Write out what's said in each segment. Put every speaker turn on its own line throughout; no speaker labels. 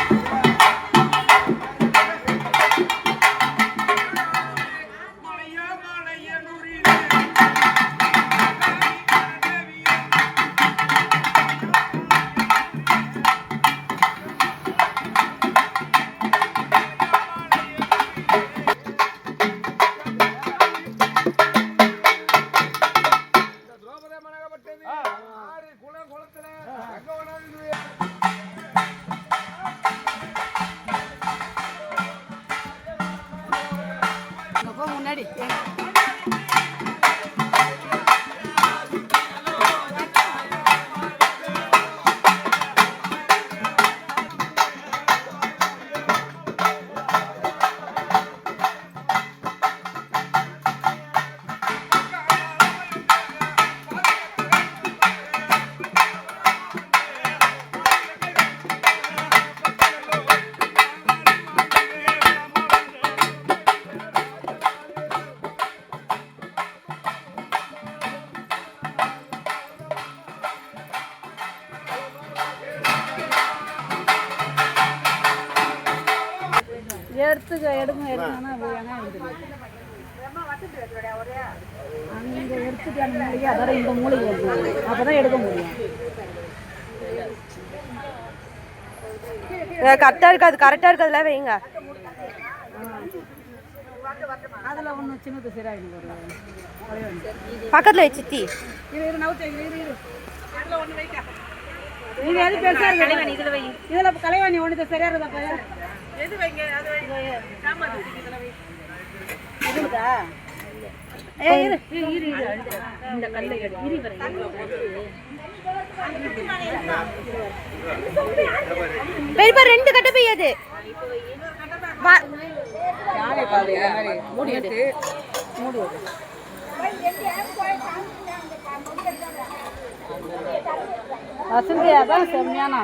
இந்த
முன்னாடி. எடுத்துக்க எடுங்க எடுங்கன்னா வேணா எடுத்துக்க அங்கே எடுத்துட்டு அந்த மூலிகை அதோட இந்த மூலிகை அப்போ தான் எடுக்க முடியும்
கரெக்டாக இருக்காது கரெக்டாக இருக்கிறதுல வைங்க
அதில் ஒன்று சின்னது சரியாயிடும் ஒரு ஒன்று
பக்கத்தில் சித்தி
இரு இரு நவுத்து இரு இரு இரு இது எது பெருசா இருக்கு கலைவாணி இதுல வை இதுல கலைவாணி ஒண்ணு சரியா இருக்குதா பையா எது வைங்க? அது வைங்க சாம்பார் இதுல வை. இருக்குதா ஏய் இரு. இரு இரு. இரு இந்த கல்லை எடு. இரு வர
பெரியப்பா ரெண்டு கட்ட பெய்யாது
மூடி எடு மூடி எடு வசந்தி அதான் செம்மையான.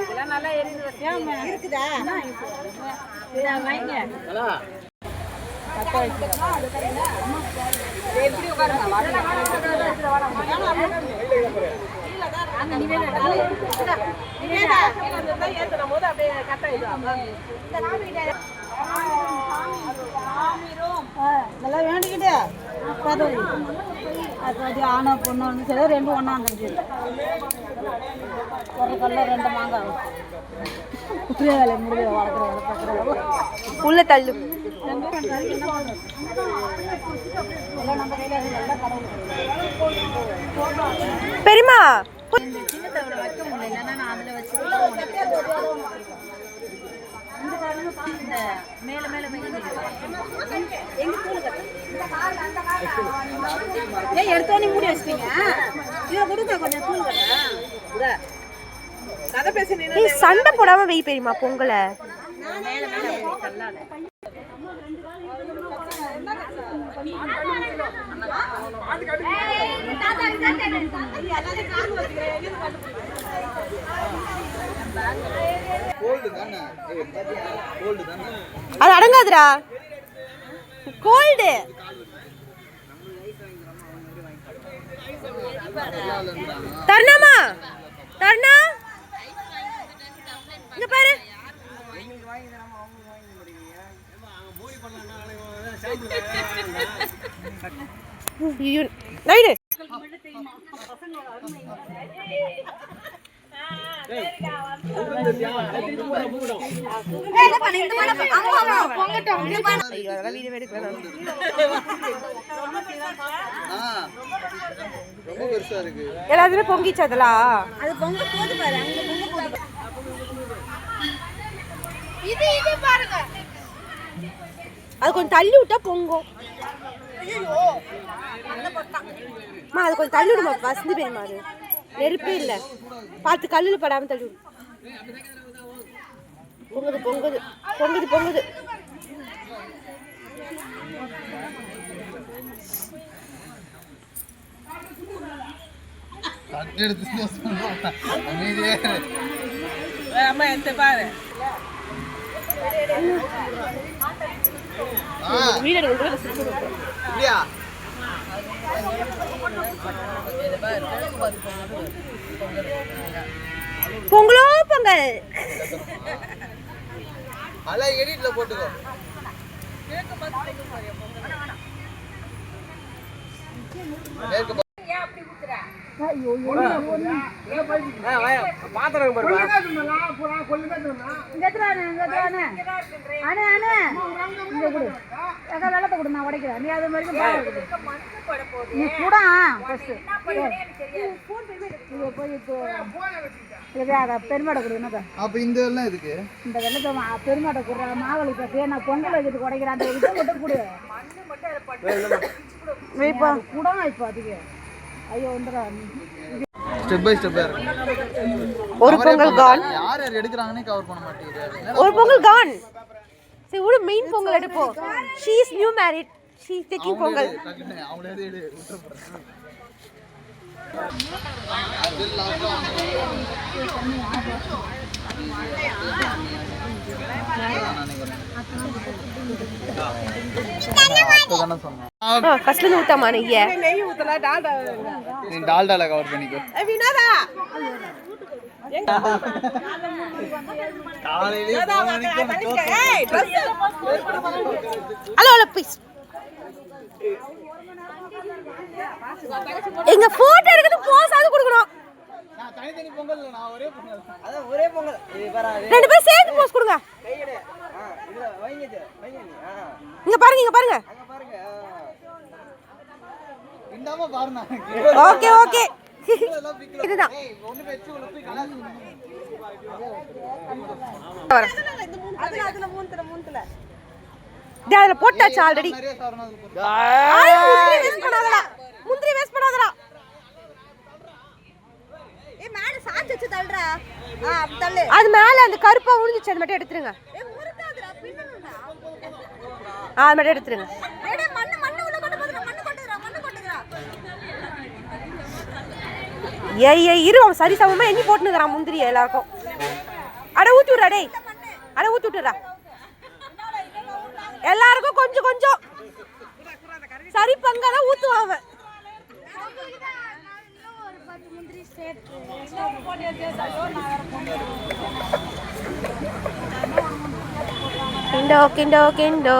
இதெல்லாம் நல்லா இருக்குதா எப்படி உட்காருங்க? போது அப்படியே வேண்டிக்கிட்டு பதவி அது அது ஆணோ பொண்ணு சரி. ரெண்டு ஒன்றா வந்துருச்சு. ஒரு கல்ல ரெண்டு மாங்காய் புரிய வேலை முடிய வளர்க்குற வேலை பார்க்குற
உள்ள தள்ளு. பெரியமா
சின்ன தவிர வைக்க முடியல. நான் அதில் இந்த மேலே மேலே ஏன் எடுத்தோடனே மூடி வச்சிட்டீங்க. இதை கொடுங்க கொஞ்சம் தூள் கதை பேசி
நீ சண்டை போடாம வை பெரியமா பொங்கலை.
மேலே
அது அடங்காதுடா. கோல்டு தர்ணாமா? தர்ணா? இங்க பாரு. ஐயோ, நைடு. எல்லாத்துலயும் பொங்கிச்சு அதெல்லாம்
அது பொங்க போது பாரு.
அது கொஞ்சம் தள்ளி விட்டா பொங்கும். அம்மா அது கொஞ்சம் தள்ளி விடுமா வசந்தி பெரியமா அது நெருப்பே இல்லை. பார்த்து கல்லில் படாம தள்ளி பொங்குது பொங்குது பொங்குது பொங்குது.
அம்மா எடுத்து பாரு.
வீடு பொங்கலோ பொங்கல்.
அதெல்லாம் எடிட்ல போட்டுக்கோ. மேற்கு பா-
இங்க எடுத்துட்டு வாண்ணே, இங்க எடுத்துட்டு வாண்ணே. அண்ணே, அண்ணே. இங்க கொடு. எங்க வெள்ளத்தை கொடு, நான் உடைக்கிறேன். நீ அது கொடு. நீ குடா, first. இங்க போய் இப்போ இது அத பெருமாடை கொடு, என்னது?
அப்ப இந்த எல்லாம் எதுக்கு
இந்த வெள்ளத்தை மா- பெருமாடை கொடுறா, மாவளி கட்டி, நான் பொங்கல் வைக்கிறதுக்கு உடைக்கிறேன். அந்த இதை மட்டும் கொடு.
வைப்பா
குடம் இப்போ அதுக்கு. ஐயோ, வந்துடா.
ஸ்டெப் பை ஸ்டெப்
ஒரு பொங்கல் கான்
யார் யார் எடுக்கிறாங்கன்னே கவர் பண்ண மாட்டேங்குது.
ஒரு பொங்கல் கான் சரி விடு மெயின் பொங்கல் எடுப்போம் she is new married she is taking Pongal.
அவங்களே எடு விட்டுறப்படுறேன் சொன்னேன்.
ஃபர்ஸ்ட்ல இருந்து ஊத்தாமா நெய்ய
நீ டால்டால கவர் பண்ணிக்கோ. காலையிலேயே phone அடிக்கும்,
ஹலோ ஹலோ ப்ளீஸ் எங்க போட்டோ எடுக்கிறது போஸ் ஆகுது கொடுக்கணும்.
நான் தனித்தனி பொங்கல் இல்ல, நான் ஒரே பொங்கல்.
ரெண்டு பேரும் சேர்ந்து போஸ் கொடுங்க. இங்க பாருங்க இங்க பாருங்க. Okay okay. இதுதான். அதுல போட்டாச்சு ஆல்ரெடி வேஸ்ட் பண்ணாதடா. முந்திரி வேஸ்ட் பண்ணாதடா. அது மேல அந்த கருப்பா உழுந்துச்சு அது மட்டும் எடுத்துருங்க. ஆ, அது மட்டும் எடுத்துருங்க. ஏய் ஏய் இரு அவன் சரி சமமா எண்ணி போட்டுனுக்குறான் முந்திரி எல்லாருக்கும். அட ஊத்தி விடுறா டேய். அட ஊத்தி விட்டுறா எல்லாருக்கும் கொஞ்சம் கொஞ்சம். சரி பங்காதான் ஊத்துவான் அவன். கிண்டோ கிண்டோ கிண்டோ.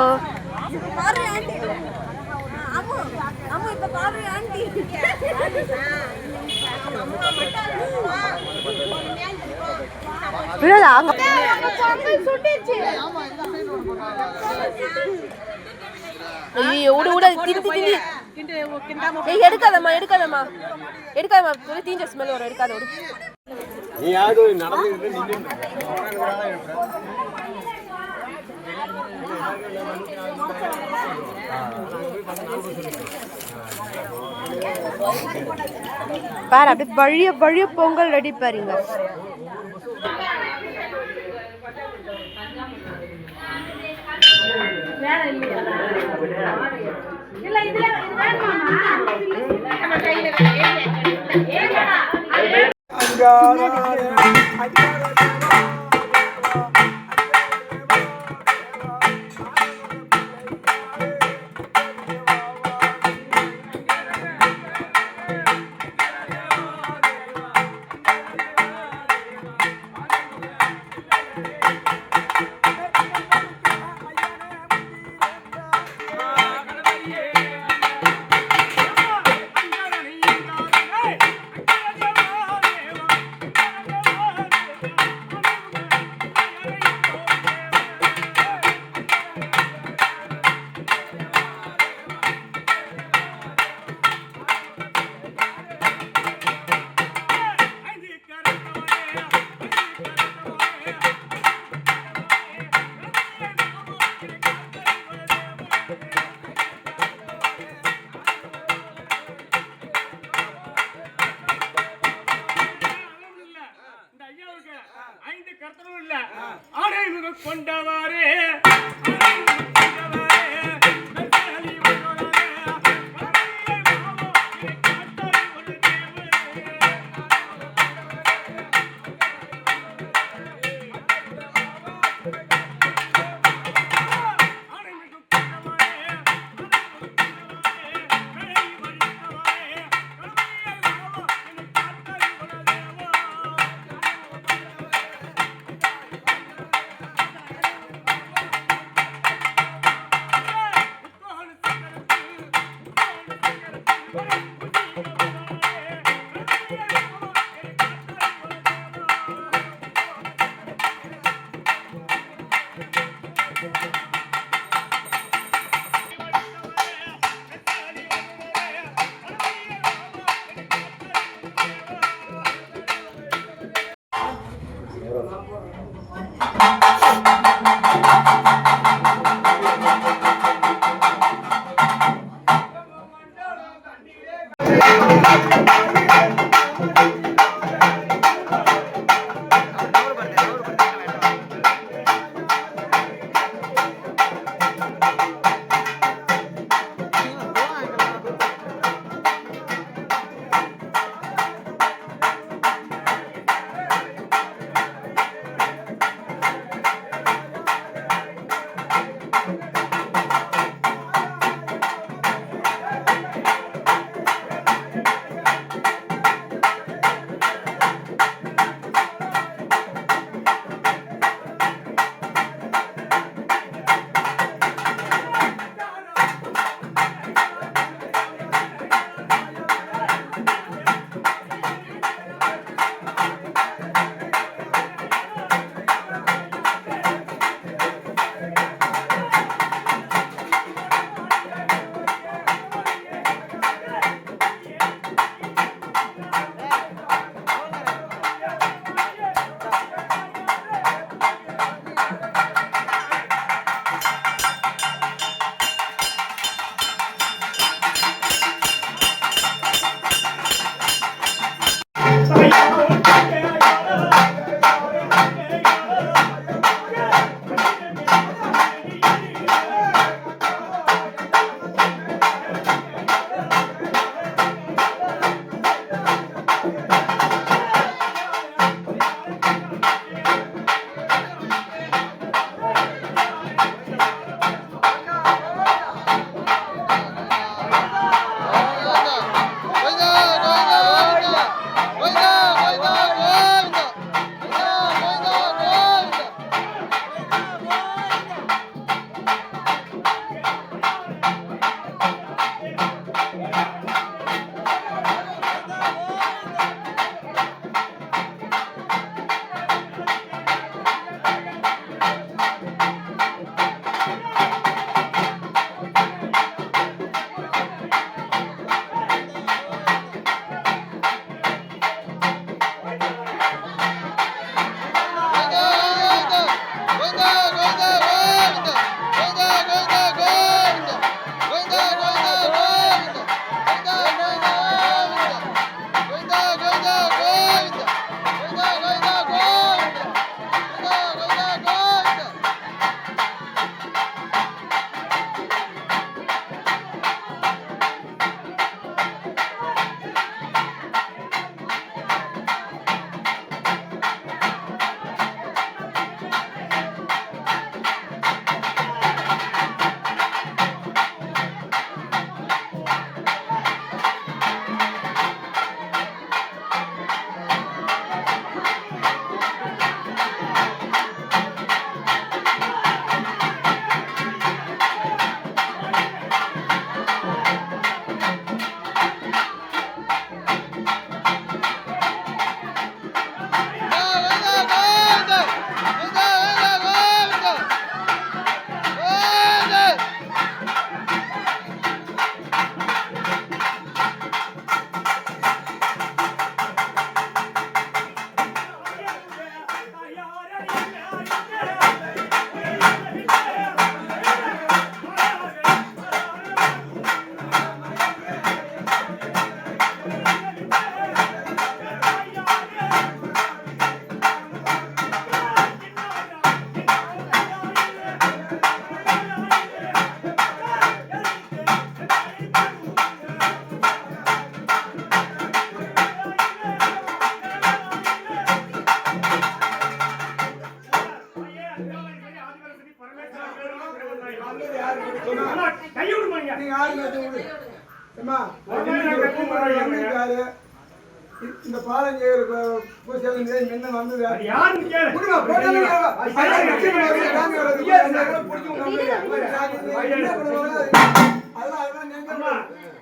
விடாதா அங்க ஐயோ விடு விடு அது திந்தி ஏய் எடுக்காதம்மா எடுக்காதம்மா. எடுக்காதம்மா ஒரு தீஞ்ச ஸ்மெல் வரும் எடுக்காத விடு. பாரு அப்படியே வழிய வழிய பொங்கல் ரெடி பாருங்க.
இல்ல
ஆடை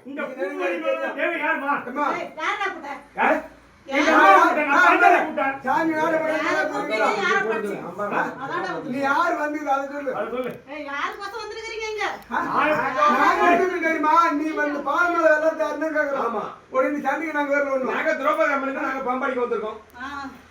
இந்த
பூமணி மேல தேவை யாருமா
நீ யார் வந்து அதை தெரியுமா நீ வந்து பாலமேல வெள்ளத்தை அண்ணன் கேக்குறோம் உடனே சண்டைக்கு நாங்க வரணும்
நாங்க திரௌபதி அம்மனுக்கு நாங்க பம்பாடிக்கு வந்திருக்கோம்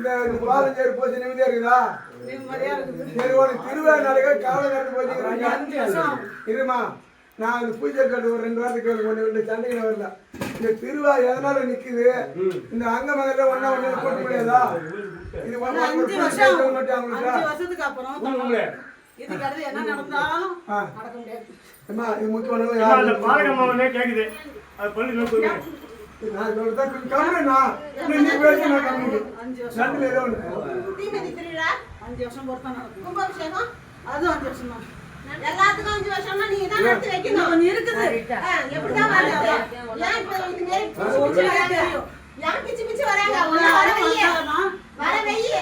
இந்த பாலஞ்சேரி போச்சு நிம்மதியா இருக்குதா? சரி உனக்கு திருவிழா நடக்க காலம் நடந்து போச்சு இருமா நான் இந்த பூஜை கட்டு ஒரு ரெண்டு வாரத்துக்கு கேள்வி ஒன்று ரெண்டு சண்டைக்கு வரல. இந்த திருவிழா எதனால நிக்குது? இந்த அங்க மகள்ல ஒன்னா ஒண்ணு கூட்ட முடியாதா? இது
அப்புறம் இதுக்கு என்ன நடந்தாலும். நடக்க முடியாது.
நான் சொல்றேன் கொஞ்சம் கம்முனா நீ பேசி நான் கம்மி ரெண்டுல ஏதோ ஒன்று
தீமிதி திருவிழா
அஞ்சு வருஷம் பொறுத்தா நடக்கும்.
கும்பாபிஷேகம்?
அதுவும் அஞ்சு வருஷம் தான்.
எல்லாத்துக்கும் அஞ்சு வருஷம்னா நீங்க தான் நடத்தி வைக்கணும்.
கொஞ்சம் இருக்குது.
ஆ, எப்படிதான் வருது ஏன் இப்ப இது மாரி பிச்சு பிச்சு வராங்க? ஏன் பிச்சு பிச்சு வராங்க? ஒண்ணு வர வைய வர வைய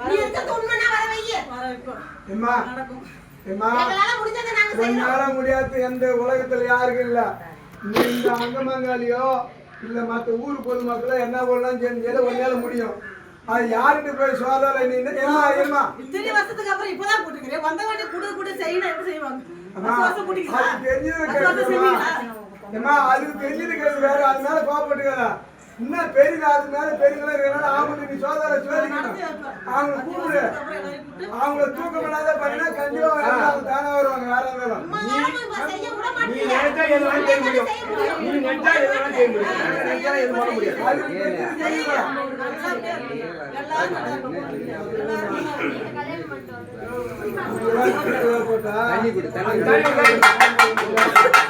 நீ இருக்கிறது உண்மைனா வர வைய
வர நடக்கும்.
நாங்க
உன்னால முடியாத எந்த உலகத்துல யாருக்கும் இல்ல. நீ இந்த அங்கமங்காளியோ இல்ல மத்த ஊர் பொதுமக்களோ என்ன பண்ணலாம் செஞ்சு உன்னால முடியும். அது யார்கிட்ட போய் சோதனை நீ என்ன- ஏம்மா ஏம்மா?
இத்தனை வருஷத்துக்கு அப்புறம் இப்பதான் போட்டுக்கிறேன் வந்த வாட்டி குடு குடு செய்யணும். எப்படி செய்வாங்க?
அது தெரிஞ்சது தெரிஞ்சது கேட்கு வேற அது மேல கோவப்பட்டுக்காத. இன்னும் பெருங்க அது மேல பெருங்களா இருக்கனால அவங்க நீ சோதனை சோதிக்கணும் அவங்க கூப்பிடு. அவங்கள தூக்கம் இல்லாத பண்ணினா கண்டிப்பா தானே வருவாங்க வேற இருந்தாலும்.
மாட்டீங்க.
நினைச்சா எது வேணாலும் செய்ய முடியும். நீ நினைச்சா எது வேணாலும் செய்ய முடியும். நினைச்சா எது பண்ண முடியாது.
போட்டா
தண்ணி குடி, தண்ணி.